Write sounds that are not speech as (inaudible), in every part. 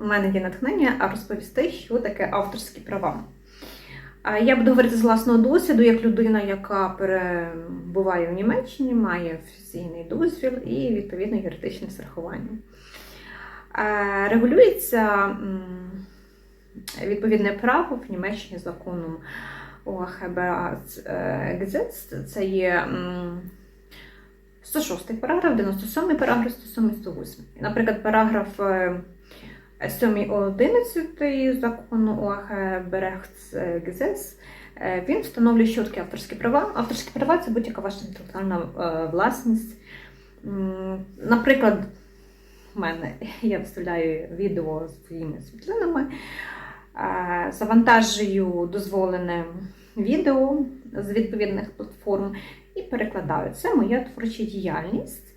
У мене є натхнення розповісти, що таке авторські права. Я буду говорити з власного досвіду, як людина, яка перебуває в Німеччині, має офіційний дозвіл і відповідно юридичне страхування. Е, Регулюється відповідне право в Німеччині законом ОХБ Gesetz. Це є 106 параграф, 97 параграф, 107, 108. Наприклад, параграф е, 7 11 закону ОАХ Берехц Гезес, він встановлює, таке авторські права. Авторські права це будь-яка ваша інтелектуальна е, власність. Наприклад, в мене я вставляю відео з своїми світлинами, е, завантажую дозволене відео з відповідних платформ перекладаю. Це моя творча діяльність.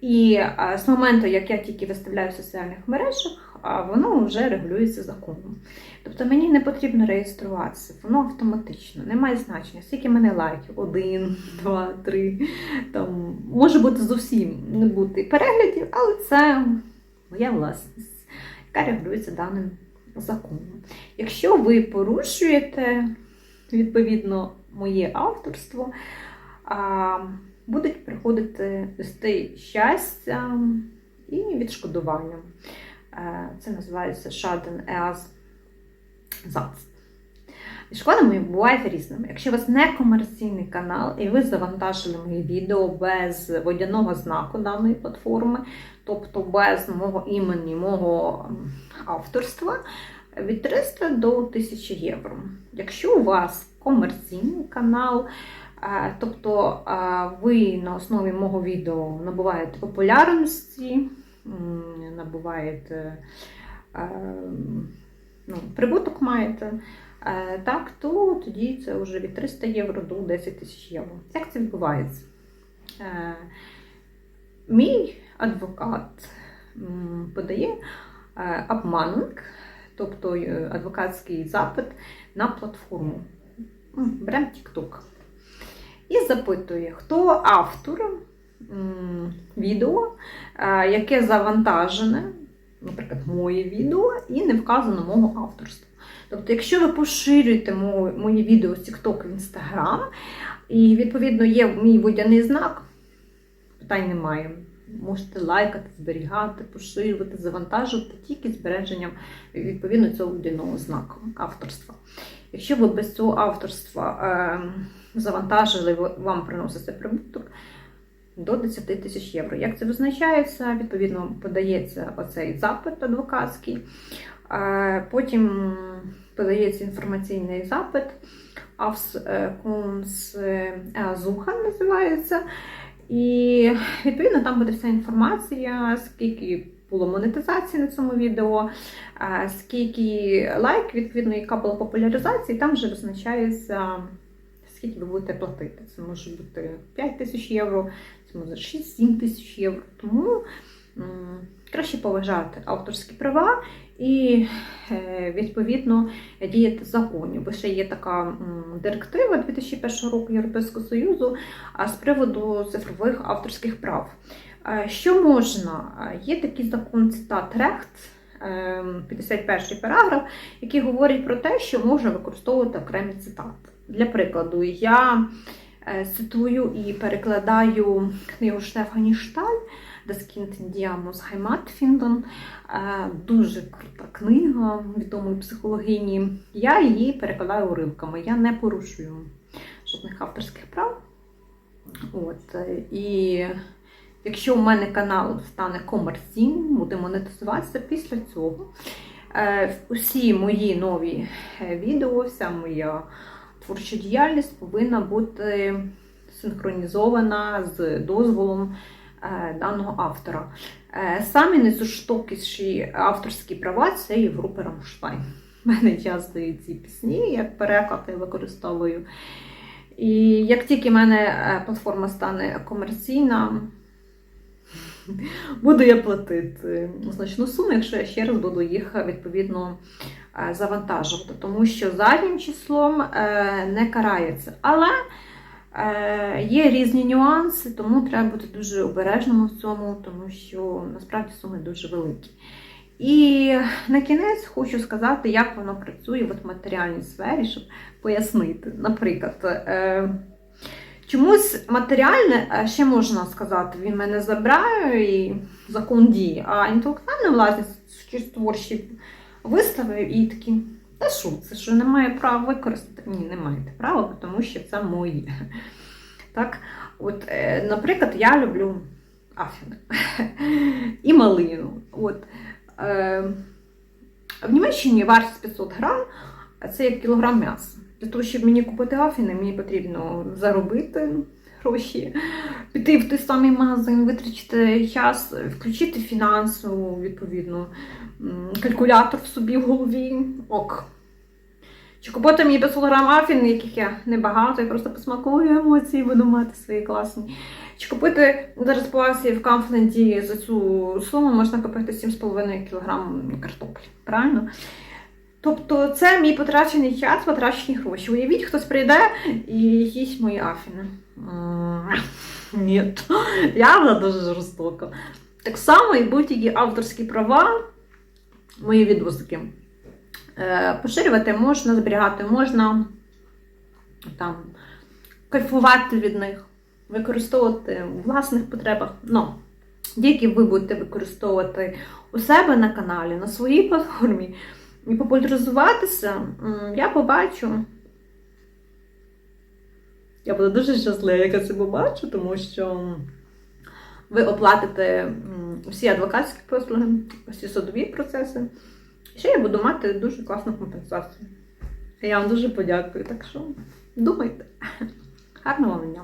І з моменту, як я тільки виставляю в соціальних мережах, воно вже регулюється законом. Тобто мені не потрібно реєструватися, воно автоматично, не має значення, скільки мене лайків, один, (laughs) два, три. Там може бути зовсім не бути переглядів, але це моя власність, яка регулюється даним законом. Якщо ви порушуєте відповідно моє авторство, будуть приходити листи щастя і відшкодування. Е, Це називається Schaden Ersatz. Відшкодами бувають різними. Якщо у вас не комерційний канал і ви завантажили мої відео без водяного знаку даної платформи, тобто без мого імені, мого авторства, від 300 до 1000 євро. Якщо у вас комерційний канал, тобто е, ви на основі мого відео набуваєте популярності, набуваєте е, ну, прибуток маєте, е, так, то тоді це вже від 300 євро до 10 тисяч євро. Як це відбувається? Е, Мій адвокат подає е, обманинг, тобто е, адвокатський запит на платформу. Беремо TikTok. І запитує, хто автор відео, е, яке завантажене, наприклад, моє відео, і не вказано мого авторства. Тобто, якщо ви поширюєте моє відео з TikTok в Instagram, і відповідно є мій водяний знак, питань немає. Можете лайкати, зберігати, поширювати, завантажувати тільки збереженням відповідно цього водяного знаку авторства. Якщо ви без цього авторства е, завантажили, вам приноситься прибуток до 10 тисяч євро. Як це визначається? Відповідно, подається оцей запит адвокатський, е, потім подається інформаційний запит, Авскунсзухан називається. І відповідно там буде вся інформація, скільки було монетизації на цьому відео, е, скільки лайк, відповідно, яка була популяризація, і там вже визначається, скільки ви будете платити. Це може бути 5 тисяч євро, це може 6-7 тисяч євро. Тому краще поважати авторські права і е, відповідно діяти законів. Бо ще є така директива 2001 року Європейського Союзу з приводу цифрових авторських прав. Е, Що можна? Е, Є такий закон цитат Рехт, е, 51 параграф, який говорить про те, що можна використовувати окремі цитати. Для прикладу, я цитую і перекладаю книгу Штефані Шталь Das Kind in Dir Heimat finden. Е, Дуже крута книга відомої психологині. Я її перекладаю уривками. Я не порушую жодних авторських прав. От, е, і якщо у мене канал стане комерційним, буде монетизуватися після цього. е, Усі мої нові е, відео, вся моя творча діяльність повинна бути синхронізована з дозволом е, даного автора. Е, Самі найзуштовкіші авторські права це Європа Рамштайн. У мене часто є ці пісні, як переклад я використовую. І як тільки в мене е, платформа стане комерційна, (laughs) буду я платити значну суму, якщо я ще раз буду їх відповідно завантажувати, тому що заднім числом е, не карається. Але е, є різні нюанси, тому треба бути дуже обережним в цьому, тому що насправді суми дуже великі. І на кінець хочу сказати, як воно працює в матеріальній сфері, щоб пояснити. Наприклад, е, чомусь матеріальне е, ще можна сказати, він мене забирає і закон діє, а інтелектуальна власність через творчі вистави і такі. Та що, це що немає права використати? Ні, не маєте права, тому що це моє. Так, от, е, наприклад, я люблю афіни і малину. От, е, в Німеччині вартість 500 грам, це як кілограм м'яса. Для того, щоб мені купити афіни, мені потрібно заробити гроші, піти в той самий магазин, витрачити час, включити фінансову, відповідно, калькулятор в собі в голові. Ок. Чи купити мені 500 грам афін, яких я небагато, я просто посмакую емоції, буду мати свої класні. Чи купити зараз по акції в Камфленді за цю суму можна купити 7,5 кг картоплі. Правильно? Тобто це мій потрачений час, потрачені гроші. Уявіть, хтось прийде і їсть мої афіни. Ні, явно дуже жорстоко. Так само і будь-які авторські права, мої відосики. Е, Поширювати можна, зберігати можна, там, кайфувати від них, використовувати у власних потребах. Ну, які ви будете використовувати у себе на каналі, на своїй платформі і популяризуватися, я побачу. Я буду дуже щаслива, як я це побачу, тому що ви оплатите всі адвокатські послуги, всі судові процеси. І ще я буду мати дуже класну компенсацію. Я вам дуже подякую. Так що думайте. Гарного вам дня!